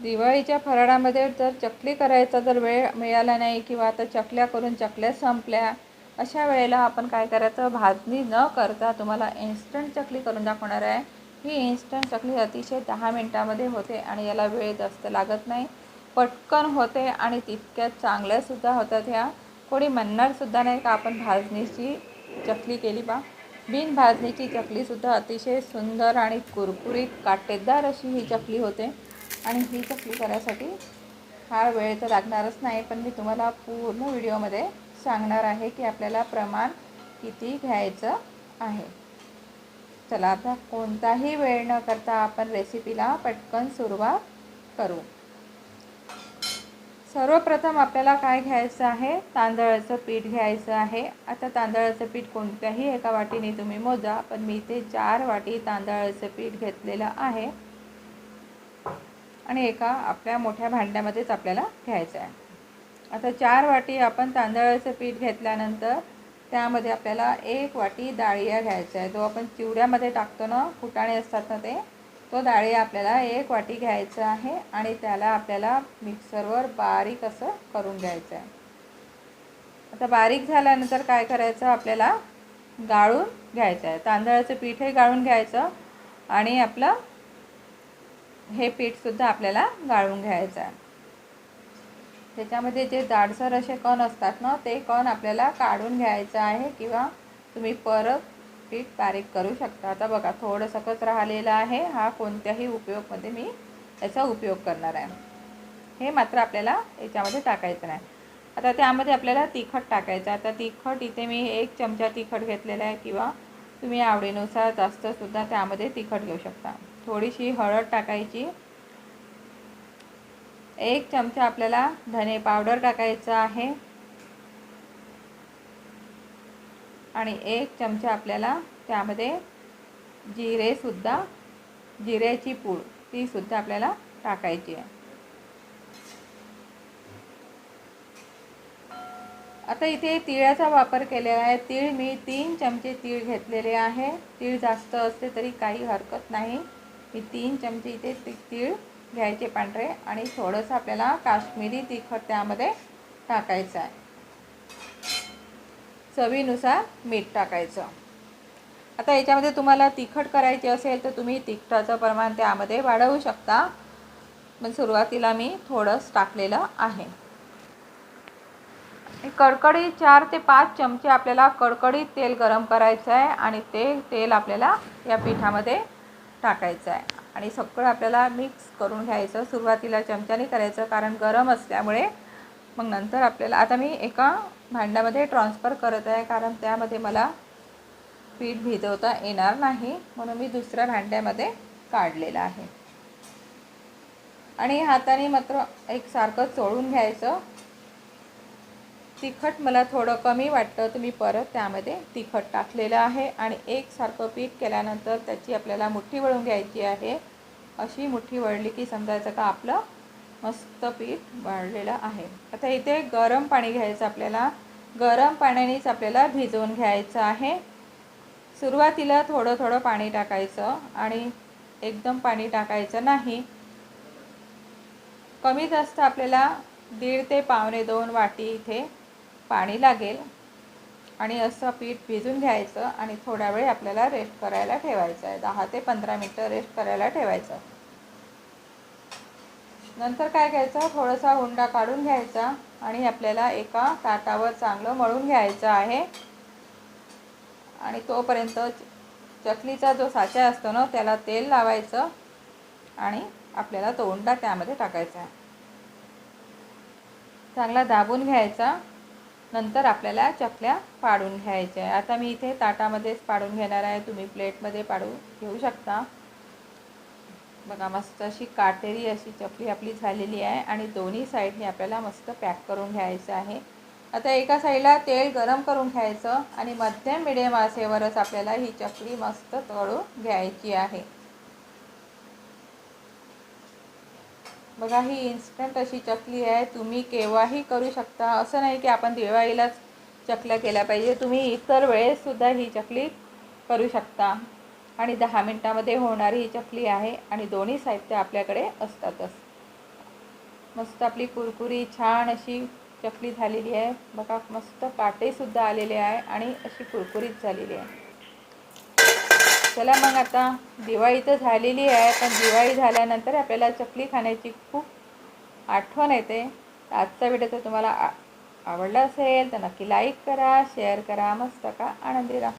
दिवाळीच्या फराळामध्ये जर चकली करायचा जर वेळ मिळाला नाही किंवा आता चकल्या करून चकल्या संपल्या अशा वेळेला आपण काय करायचं? भाजणी न करता तुम्हाला इन्स्टंट चकली करून दाखवणार आहे. ही इन्स्टंट चकली अतिशय दहा मिनटामध्ये होते आणि याला वेळ जास्त लागत नाही. पटकन होते आणि तितक्यात चांगल्यासुद्धा होतात ह्या. कोणी म्हणणारसुद्धा नाही का आपण भाजणीची चकली केली बा. बिन भाजणीची चकलीसुद्धा अतिशय सुंदर आणि कुरकुरीत काटेदार अशी ही चकली होते. आणि ही चकली करायसाठी? फार वेळ तर लागणारच नाही पण मी तुम्हाला पूर्ण व्हिडिओमध्ये सांगणार आहे की आपल्याला प्रमाण किती घ्यायचं आहे. चला आता कोणताही वेळ न करता आपण रेसिपीला पटकन सुरुवात करू. सर्वप्रथम आपल्याला काय घ्यायचं आहे? तांदळाचं पीठ घ्यायचं आहे. आता तांदळाचं पीठ कोणत्याही एका वाटीने तुम्ही मोजा पण मी इथे चार वाटी तांदळाचं पीठ घेतलेलं आहे. आणि एका आपल्या मोठ्या भांड्यामध्येच आपल्याला घ्यायचं आहे. आता चार वाटी आपण तांदळाचं पीठ घेतल्यानंतर त्यामध्ये आपल्याला एक वाटी डाळिया घ्यायचा आहे. जो आपण चिवड्यामध्ये टाकतो ना फुटाणे असतात ना ते तो डाळिया आपल्याला एक वाटी घ्यायचा आहे आणि त्याला आपल्याला मिक्सरवर बारीक असं करून घ्यायचं आहे. आता बारीक झाल्यानंतर काय करायचं? आपल्याला गाळून घ्यायचं आहे. तांदळाचं पीठही गाळून घ्यायचं आणि आपलं हे पीठसुद्धा आपल्याला गाळून घ्यायचं आहे. त्याच्यामध्ये जे जाडसर असे कण असतात ना ते कण आपल्याला काढून घ्यायचं आहे किंवा तुम्ही परत पीठ बारीक करू शकता. आता बघा थोडंसं सकच राहिलेलं आहे. हा कोणत्याही उपयोगमध्ये मी याचा उपयोग करणार आहे. हे मात्र आपल्याला याच्यामध्ये टाकायचं नाही. आता त्यामध्ये आपल्याला तिखट टाकायचं आता तिखट इथे मी एक चमचा तिखट घेतलेला आहे किंवा तुम्ही आवडीनुसार जास्तसुद्धा त्यामध्ये तिखट घेऊ शकता. थोडीशी हळद टाकायची. एक चमचा आपल्याला धने पावडर टाकायचा आहे. आणि एक चमचा आपल्याला त्यामध्ये जिरेसुद्धा जिऱ्याची पूड तीसुद्धा आपल्याला टाकायची आहे. आता इथे तिळाचा वापर केलेला आहे. तीळ मी तीन चमचे तीळ घेतलेले आहे. तीळ जास्त असते तरी काही हरकत नाही. मी तीन चमचे इथे तीळ घ्यायचे पांढरे आणि थोडंसं आपल्याला काश्मीरी तिखट त्यामध्ये टाकायचं आहे. चवीनुसार मीठ टाकायचं. आता याच्यामध्ये तुम्हाला तिखट करायचे असेल तर तुम्ही तिखटाचं प्रमाण त्यामध्ये वाढवू शकता. पण सुरुवातीला मी थोडंच टाकलेलं आहे. कडकडीत चार ते पाच चमचे आपल्याला कडकडीत तेल गरम करायचं आहे आणि ते तेल आपल्याला या पिठामध्ये टाकायचं आहे. आणि सगळं आपल्याला मिक्स करून घ्यायचं सुरुवातीला चमच्याने करायचं कारण गरम असल्यामुळे मग नंतर आपल्याला आता मी एका भांड्यामध्ये ट्रान्सफर करत आहे कारण त्यामध्ये मला पीठ भिजवता येणार नाही म्हणून मी दुसऱ्या भांड्यामध्ये काढलेलं आहे. आणि हाताने मात्र एकसारखं चोळून घ्यायचं. तिखट मला थोडं कमी वाटतं तुम्ही परत त्यामध्ये तिखट टाकलेलं आहे आणि एकसारखं पीठ केल्यानंतर त्याची आपल्याला मुठ्ठी वळून घ्यायची आहे. अशी मुठ्ठी वळली की समजायचं का आपलं मस्त पीठ वाळलेलं आहे. आता इथे गरम पाणी घ्यायचं आपल्याला. गरम पाण्यानेच आपल्याला भिजवून घ्यायचं आहे. सुरुवातीला थोडं थोडं पाणी टाकायचं आणि एकदम पाणी टाकायचं नाही. कमी जास्त आपल्याला दीड ते पावणे दोन वाटी इथे पाणी लागेल आणि असं पीठ भिजून घ्यायचं आणि थोड्या वेळ आपल्याला रेस्ट करायला ठेवायचं आहे. दहा ते पंधरा मिनटं रेस्ट करायला ठेवायचं. नंतर काय घ्यायचं? थोडासा हुंडा काढून घ्यायचा आणि आपल्याला एका ताटावर चांगलं मळून घ्यायचं आहे. आणि तोपर्यंत चकलीचा जो साचा असतो ना त्याला तेल लावायचं आणि आपल्याला तो उंडा त्यामध्ये टाकायचा आहे. चांगला दाबून घ्यायचा. नंतर आपल्याला चकल्या पाडून घ्यायच्या आहे आता मी इथे ताटामध्येच पाडून घेणार आहे. तुम्ही प्लेटमध्ये पाडू घेऊ शकता. बघा मस्त अशी काटेरी अशी चकली आपली झालेली आहे आणि दोन्ही साईडने आपल्याला मस्त पॅक करून घ्यायचं आहे. आता एका साईडला तेल गरम करून घ्यायचं आणि मध्यम मिडियम आसेवरच आपल्याला ही चकली मस्त तळून घ्यायची आहे. बघा ही इन्स्टंट अशी चकली आहे. तुम्ही केव्हाही करू शकता. असं नाही की आपण दिवाळीलाच चकल्या केल्या पाहिजे. तुम्ही इतर वेळेससुद्धा ही चकली करू शकता. आणि दहा मिनटामध्ये होणारी ही चकली आहे आणि दोन्ही साहित्य आपल्याकडे असतातच. मस्त आपली कुरकुरी छान अशी चकली झालेली आहे. बघा मस्त काटेसुद्धा आलेले आहे आणि अशी कुरकुरीत झालेली आहे. चला मग आता दिवाळी तर झालेली आहे पण दिवाळी झाल्यानंतर आपल्याला चकली खाण्याची खूप आठवण येते. आजचा व्हिडिओ जर तुम्हाला आ आवडला असेल तर नक्की लाईक करा शेअर करा मस्त का आनंदी राहा.